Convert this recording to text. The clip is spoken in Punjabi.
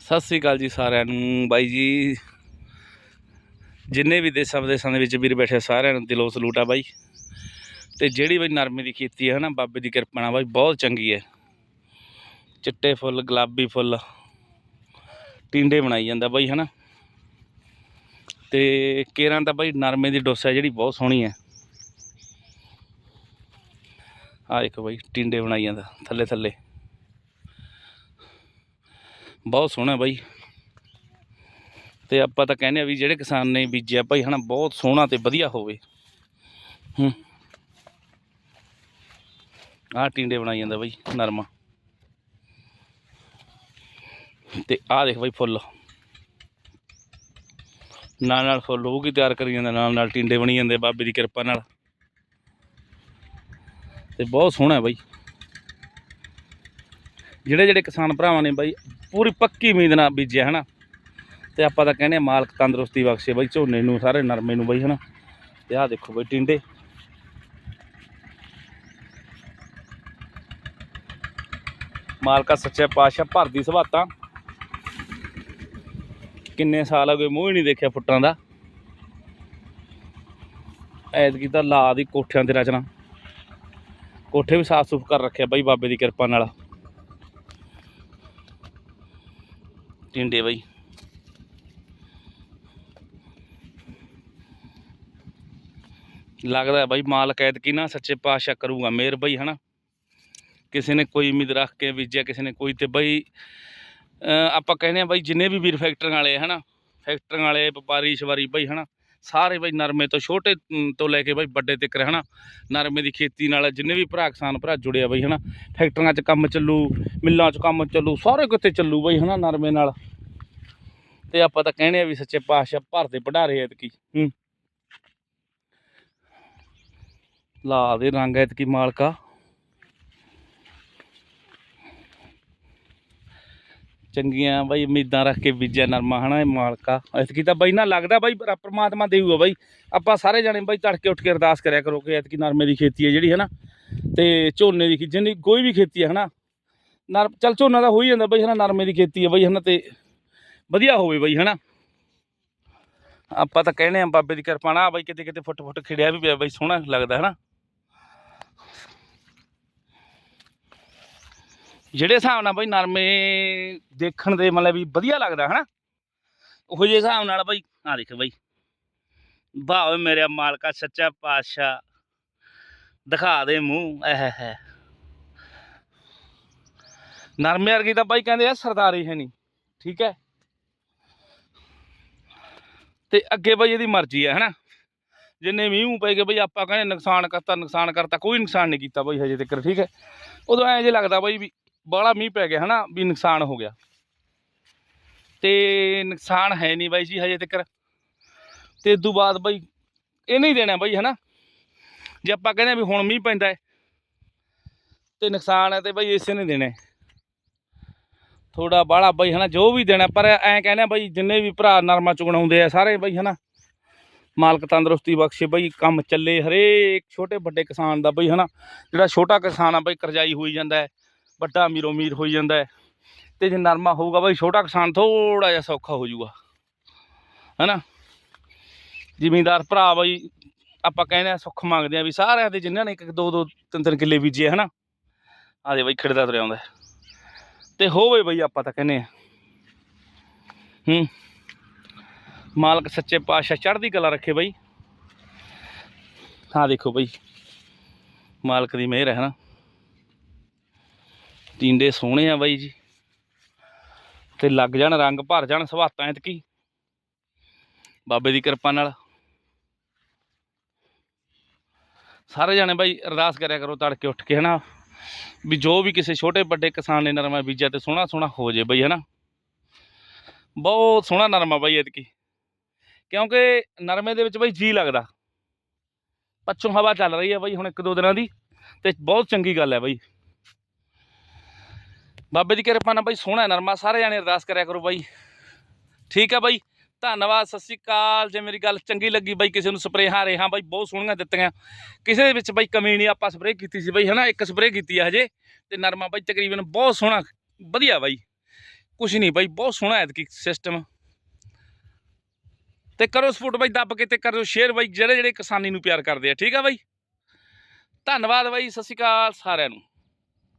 ਸਤਿ ਸ੍ਰੀ ਅਕਾਲ ਜੀ ਸਾਰਿਆਂ ਨੂੰ। ਬਾਈ ਜੀ, ਜਿੰਨੇ ਵੀ ਦੇਸ਼ਾਂ ਵਿਦੇਸ਼ਾਂ ਦੇ ਵਿੱਚ ਵੀਰ ਬੈਠੇ ਸਾਰਿਆਂ ਨੂੰ ਦਿਲੋਂ ਸਲੂਟ ਆ ਬਾਈ। ਤੇ ਜਿਹੜੀ ਬਾਈ ਨਰਮੇ ਦੀ ਖੇਤੀ ਹੈ ਨਾ, ਬਾਬੇ ਦੀ ਕਿਰਪਾ ਨਾਲ ਬਾਈ, ਬਹੁਤ ਚੰਗੀ ਹੈ। ਚਿੱਟੇ ਫੁੱਲ, ਗੁਲਾਬੀ ਫੁੱਲ, ਟਿੰਡੇ ਬਣਾਈ ਜਾਂਦਾ ਬਾਈ, ਹਨਾ। ਤੇ ਕੇਰਾਂ ਤਾਂ ਬਾਈ, ਨਰਮੇ ਦੀ ਡੋਸਾ ਜਿਹੜੀ, ਬਹੁਤ ਸੋਹਣੀ ਹੈ। ਆ ਦੇਖੋ ਬਾਈ, ਟਿੰਡੇ ਬਣਾਈ ਜਾਂਦਾ, ਥੱਲੇ ਥੱਲੇ। ਬਹੁਤ ਸੋਹਣਾ ਬਾਈ। ਤੇ ਆਪਾਂ ਤਾਂ ਕਹਿੰਦੇ ਆ ਵੀ ਜਿਹੜੇ ਕਿਸਾਨ ਨੇ ਬੀਜਿਆ ਭਾਈ, ਹਨਾ, ਬਹੁਤ ਸੋਹਣਾ ਤੇ ਵਧੀਆ ਹੋਵੇ। ਹੂੰ। ਆਹ ਟਿੰਡੇ ਬਣਾਈ ਜਾਂਦਾ ਬਾਈ, ਨਰਮਾ। ਤੇ ਆਹ ਦੇਖ ਬਾਈ ਫੁੱਲ। ਨਾਲ ਨਾਲ ਫੁੱਲ ਉਹ ਕੀ ਤਿਆਰ ਕਰੀ ਜਾਂਦਾ, ਨਾਲ ਨਾਲ ਟਿੰਡੇ ਬਣੀ ਜਾਂਦੇ ਬਾਬੇ ਦੀ ਕਿਰਪਾ ਨਾਲ। ਤੇ ਬਹੁਤ ਸੋਹਣਾ ਹੈ ਬਾਈ। ਜਿਹੜੇ ਜਿਹੜੇ ਕਿਸਾਨ ਭਰਾਵਾਂ ਨੇ ਬਾਈ ਪੂਰੀ ਪੱਕੀ ਉਮੀਦ ਨਾਲ ਬੀਜਿਆ, ਹਨਾ? ਤੇ ਆਪਾਂ ਤਾਂ ਕਹਿੰਦੇ ਆ ਮਾਲਕ ਤੰਦਰੁਸਤੀ ਬਖਸ਼ੇ ਬਈ, ਝੋਨੇ ਨੂੰ ਸਾਰੇ ਨਰਮੇ ਨੂੰ ਬਾਈ, ਹਨਾ? ਤੇ ਆਹ ਦੇਖੋ ਬਈ ਟਿੰਡੇ। ਮਾਲਕਾ ਸੱਚੇ ਪਾਤਸ਼ਾਹ ਭਰਦੀ ਸੁਭਾਤਾਂ ਕਿੰਨੇ ਸਾਲ ਹੋ ਗਏ ਮੂੰਹ ਹੀ ਨਹੀਂ ਦੇਖਿਆ ਫੁੱਟਾਂ ਦਾ। ਐਤਕੀ ਤਾਂ ਲਾ ਦੀ ਕੋਠਿਆਂ ਤੇ ਰਚਨਾ। ਕੋਠੇ ਵੀ ਸਾਫ਼ ਸੁਫ ਕਰ ਰੱਖਿਆ ਬਾਈ ਬਾਬੇ ਦੀ ਕਿਰਪਾ ਨਾਲ। ਟਿੰਡੇ ਬਾਈ। ਲੱਗਦਾ ਬਾਈ ਮਾਲ ਕੈਦ ਕੀ ਨਾ ਸੱਚੇ ਪਾਤਸ਼ਾਹ ਕਰੂਗਾ ਮੇਰ ਬਾਈ, ਹਨਾ। ਕਿਸੇ ਨੇ ਕੋਈ ਉਮੀਦ ਰੱਖ ਕੇ ਬੀਜਿਆ, ਕਿਸੇ ਨੇ ਕੋਈ ਤੇ ਬਾਈ ਆਪਾਂ ਕਹਿੰਦੇ ਆ ਬਾਈ ਜਿੰਨੇ ਵੀ ਵੀਰ ਫੈਕਟਰੀਆਂ ਵਾਲੇ ਆ, ਹਨਾ। ਫੈਕਟਰੀਆਂ ਵਾਲੇ, ਵਪਾਰੀ, ਸ਼ਵਾਰੀ ਬਾਈ, ਹਨਾ। ਸਾਰੇ ਬਾਈ ਨਰਮੇ ਤੋਂ ਛੋਟੇ ਤੋਂ ਲੈ ਕੇ ਬਈ ਵੱਡੇ ਤੱਕ ਹਨਾ ਨਰਮੇ ਦੀ ਖੇਤੀ ਨਾਲ ਜਿੰਨੇ ਵੀ ਭਰਾ ਕਿਸਾਨ ਭਰਾ ਜੁੜਿਆ ਬਾਈ, ਹਨਾ। ਫੈਕਟਰੀਆਂ 'ਚ ਕੰਮ ਚੱਲੂ, ਮਿੱਲਾਂ 'ਚ ਕੰਮ ਚੱਲੂ, ਸਾਰੇ ਕਿਤੇ ਚੱਲੂ ਬਾਈ, ਹਨਾ, ਨਰਮੇ ਨਾਲ। ਤੇ ਆਪਾਂ ਤਾਂ ਕਹਿੰਦੇ ਆ ਵੀ ਸੱਚੇ ਪਾਤਸ਼ਾਹ ਭਰਦੇ ਵਡਾਰੇ ਐਤਕੀ, ਹੂੰ। ਲਾ ਦੇ ਰੰਗ ਐਤਕੀ ਮਾਲਕਾ। ਚੰਗੀਆਂ ਬਾਈ, ਉਮੀਦਾਂ ਰੱਖ ਕੇ ਬੀਜਿਆ ਨਰਮਾ, ਹਨਾ ਇਹ ਮਾਲਕਾ। ਐਤਕੀ ਤਾਂ ਬਾਈ ਨਾ ਲੱਗਦਾ ਬਾਈ ਪਰਮਾਤਮਾ ਦੇਊਗਾ ਬਾਈ। ਆਪਾਂ ਸਾਰੇ ਜਾਣੇ ਬਾਈ ਤੜਕੇ ਉੱਠ ਕੇ ਅਰਦਾਸ ਕਰਿਆ ਕਰੋ ਕਿ ਐਤਕੀ ਨਰਮੇ ਦੀ ਖੇਤੀ ਹੈ ਜਿਹੜੀ, ਹਨਾ। ਤੇ ਝੋਨੇ ਦੀ ਖੇ- ਜਿੰਨੀ ਕੋਈ ਵੀ ਖੇਤੀ ਹੈ, ਹਨਾ। ਨਰ, ਚੱਲ ਝੋਨਾ ਤਾਂ ਹੋ ਹੀ ਜਾਂਦਾ ਬਾਈ, ਹਨਾ, ਨਰਮੇ ਦੀ ਖੇਤੀ ਹੈ ਬਾਈ, ਹਨਾ, ਤੇ ਵਧੀਆ ਹੋਵੇ ਬਾਈ, ਹਨਾ। ਆਪਾਂ ਤਾਂ ਕਹਿੰਦੇ ਆ ਬਾਬੇ ਦੀ ਕਿਰਪਾ ਨਾਲ ਬਾਈ ਕਿਤੇ ਕਿਤੇ ਫੁੱਟ ਫੁੱਟ ਖਿੜਿਆ ਵੀ ਪਿਆ ਬਾਈ, ਸੋਹਣਾ ਲੱਗਦਾ, ਹਨਾ। ਜਿਹੜੇ ਹਿਸਾਬ ਨਾਲ ਬਾਈ ਨਰਮੇ ਦੇਖਣ ਦੇ ਮਤਲਬ ਵੀ ਵਧੀਆ ਲੱਗਦਾ, ਹਨਾ? ਉਹੋ ਜਿਹੇ ਹਿਸਾਬ ਨਾਲ ਬਾਈ ਆ ਦੇਖ ਬਾਈ। ਭਾਵੇਂ ਮੇਰੇ ਮਾਲਕਾ, ਸੱਚਾ ਪਾਤਸ਼ਾਹ। ਦਿਖਾ ਦੇ ਮੂੰਹ, ਐ ਹੈ ਨਰਮੇ ਵਰਗੀ ਤਾਂ ਬਾਈ ਕਹਿੰਦੇ ਆ ਸਰਦਾਰੀ ਹੈ ਨਹੀਂ ਠੀਕ ਹੈ? ਤੇ ਅੱਗੇ ਬਾਈ ਇਹਦੀ ਮਰਜ਼ੀ ਹੈ, ਹਨਾ? ਜਿੰਨੇ ਮੀਂਹ ਪੈ ਗਏ ਬਈ, ਆਪਾਂ ਕਹਿੰਦੇ ਨੁਕਸਾਨ ਕਰਤਾ ਨੁਕਸਾਨ ਕਰਤਾ, ਕੋਈ ਨੁਕਸਾਨ ਨਹੀਂ ਕੀਤਾ ਬਾਈ ਹਜੇ ਤੱਕ, ਠੀਕ ਹੈ? ਉਦੋਂ ਐਂ ਜੇ ਲੱਗਦਾ ਬਈ ਵੀ ਬਾਹਲਾ ਮੀਂਹ ਪੈ ਗਿਆ ਹਨਾ ਵੀ ਨੁਕਸਾਨ ਹੋ ਗਿਆ। ਤੇ ਨੁਕਸਾਨ ਹੈ ਨਹੀਂ ਬਾਈ ਜੀ ਹਜੇ ਤੱਕ ਤੇ ਤੋਂ ਬਾਅਦ ਬਾਈ ਇਹ ਨਹੀਂ ਦੇਣਾ ਬਾਈ ਹਨਾ। ਜੇ ਆਪਾਂ ਕਹਿੰਦੇ ਵੀ ਹੁਣ ਮੀਂਹ ਪੈਂਦਾ ਹੈ, ਤੇ ਨੁਕਸਾਨ ਹੈ ਤੇ ਬਾਈ ਇਸੇ ਨੇ ਦੇਣਾ ਥੋੜਾ ਬਾਹਲਾ ਬਾਈ ਹਨਾ ਜੋ ਵੀ ਦੇਣਾ, ਪਰ ਐਂ ਕਹਿੰਦੇ ਆ ਬਾਈ ਜਿੰਨੇ ਵੀ ਭਰਾ ਨਰਮਾ ਚੁਗਣਾਉਂਦੇ ਆ ਸਾਰੇ ਬਾਈ ਹਨਾ। ਮਾਲਕ ਤੰਦਰੁਸਤੀ ਬਖਸ਼ੇ ਬਈ, ਕੰਮ ਚੱਲੇ ਹਰੇਕ ਛੋਟੇ ਵੱਡੇ ਕਿਸਾਨ ਦਾ ਬਾਈ ਹਨਾ। ਜਿਹੜਾ ਛੋਟਾ ਕਿਸਾਨ ਆ ਬਈ ਕਰਜ਼ਾਈ ਹੋਈ ਜਾਂਦਾ ਹੈ। ਵੱਡਾ ਅਮੀਰੋ ਅਮੀਰ ਹੋਈ ਜਾਂਦਾ ਹੈ। ਤੇ ਜੇ ਨਰਮਾ ਹੋਊਗਾ ਬਾਈ, ਛੋਟਾ ਕਿਸਾਨ ਥੋੜਾ ਜਿਹਾ ਸੌਖਾ ਹੋ ਜਾਊਗਾ। ਹਨਾ? ਜ਼ਿਮੀਂਦਾਰ ਭਰਾ ਬਾਈ, ਆਪਾਂ ਕਹਿੰਦੇ ਆ, ਸੁੱਖ ਮੰਗਦੇ ਆ ਵੀ ਸਾਰਿਆਂ ਦੇ ਜਿਨ੍ਹਾਂ ਨੇ ਇੱਕ ਇੱਕ, ਦੋ ਦੋ, ਤਿੰਨ ਤਿੰਨ ਕਿੱਲੇ ਬੀਜੇ ਹਨਾ? ਆ ਦੇ ਬਾਈ, ਖਿੜਦਾ ਤੁਰਿਆ ਆਉਂਦਾ ਤੇ ਹੋਵੇ ਬਾਈ, ਆਪਾਂ ਤਾਂ ਕਹਿੰਦੇ ਆ। ਹੂੰ। ਮਾਲਕ ਸੱਚੇ ਪਾਤਸ਼ਾਹ ਚੜ੍ਹਦੀ ਕਲਾ ਰੱਖੇ ਬਾਈ। ਹਾਂ ਦੇਖੋ ਬਾਈ, ਮਾਲਕ ਦੀ ਮਿਹਰ ਹੈ ਨਾ ਟਿੰਡੇ ਸੋਹਣੇ ਆ ਬਾਈ ਜੀ। ਤੇ ਲੱਗ ਜਾਣ ਰੰਗ, ਭਰ ਜਾਣ ਸਵਾਤਾਂ ਐਤਕੀ। ਬਾਬੇ ਦੀ ਕਿਰਪਾ ਨਾਲ। ਸਾਰੇ ਜਾਣੇ ਬਾਈ ਅਰਦਾਸ ਕਰਿਆ ਕਰੋ ਤੜਕੇ ਉੱਠ ਕੇ, ਹਨਾ? ਵੀ ਜੋ ਵੀ ਕਿਸੇ ਛੋਟੇ ਵੱਡੇ ਕਿਸਾਨ ਨੇ ਨਰਮਾ ਬੀਜਿਆ ਤੇ ਸੋਹਣਾ ਸੋਹਣਾ ਹੋ ਜੇ ਬਈ, ਹਨਾ? ਬਹੁਤ ਸੋਹਣਾ ਨਰਮਾ ਬਾਈ ਐਤਕੀ। ਕਿਉਂਕਿ ਨਰਮੇ ਦੇ ਵਿੱਚ ਬਾਈ ਜੀ ਲੱਗਦਾ। ਪੱਛੋਂ ਹਵਾ ਚੱਲ ਰਹੀ ਹੈ ਬਾਈ ਹੁਣ ਇੱਕ ਦੋ ਦਿਨਾਂ ਦੀ। ਤੇ ਬਹੁਤ ਚੰਗੀ ਗੱਲ ਹੈ ਬਾਈ। ਬਾਬੇ ਦੀ ਕਿਰਪਾ ਨਾਲ ਬਾਈ ਸੋਹਣਾ ਨਰਮਾ, ਸਾਰੇ ਜਾਣੇ ਅਰਦਾਸ ਕਰਿਆ ਕਰੋ ਬਾਈ। ਠੀਕ ਹੈ ਬਾਈ, ਧੰਨਵਾਦ, ਸਤਿ ਸ਼੍ਰੀ ਅਕਾਲ। ਜੇ ਮੇਰੀ ਗੱਲ ਚੰਗੀ ਲੱਗੀ ਬਾਈ, ਕਿਸੇ ਨੂੰ ਸਪਰੇਹਾਂ, ਰੇਹਾਂ ਬਾਈ, ਬਹੁਤ ਸੋਹਣੀਆਂ ਦਿੱਤੀਆਂ। ਕਿਸੇ ਦੇ ਵਿੱਚ ਬਾਈ ਕਮੀ ਨਹੀਂ, ਆਪਾਂ ਸਪਰੇਅ ਕੀਤੀ ਸੀ ਬਾਈ, ਹਨਾ? ਇੱਕ ਸਪਰੇਅ ਕੀਤੀ ਆ ਹਜੇ, ਤੇ ਨਰਮਾ ਬਾਈ ਤਕਰੀਬਨ ਬਹੁਤ ਸੋਹਣਾ, ਵਧੀਆ ਬਾਈ। ਕੁਝ ਨਹੀਂ ਬਾਈ, ਬਹੁਤ ਸੋਹਣਾ ਐਤਕੀ ਸਿਸਟਮ ਤੇ ਕਰੋ ਸਪੋਰਟ ਬਾਈ, ਦੱਬ ਕੇ ਤੇ ਕਰੋ ਸ਼ੇਅਰ ਬਾਈ, ਜਿਹੜੇ ਜਿਹੜੇ ਕਿਸਾਨੀ ਨੂੰ ਪਿਆਰ ਕਰਦੇ ਆ। ਠੀਕ ਆ ਬਾਈ? ਧੰਨਵਾਦ ਬਾਈ, ਸਤਿ ਸ਼੍ਰੀ ਅਕਾਲ ਸਾਰਿਆਂ ਨੂੰ।